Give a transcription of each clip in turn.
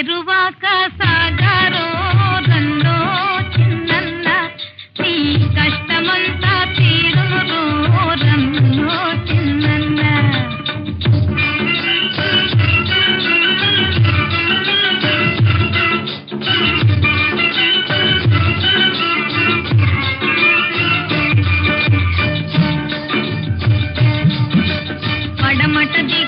తెరువాక సాగరో రండో చిన్న నీ కష్టమంతా తీరును రంగో చిన్న పడమట దిగ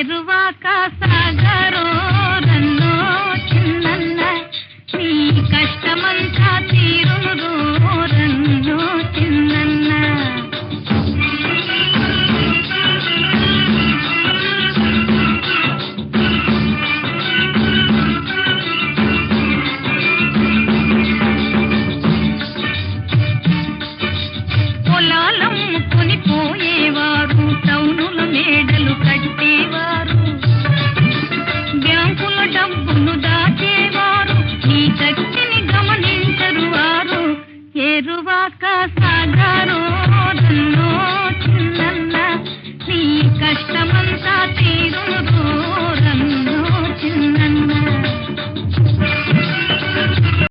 తెరువాక సాగరో రన్నో చిన్నన్న నీ కష్టమంతా తీరును రన్నో చిన్నన్న. పొలాలమ్ముకొని పోయేవారు టౌనుల మేడలు కట్టి का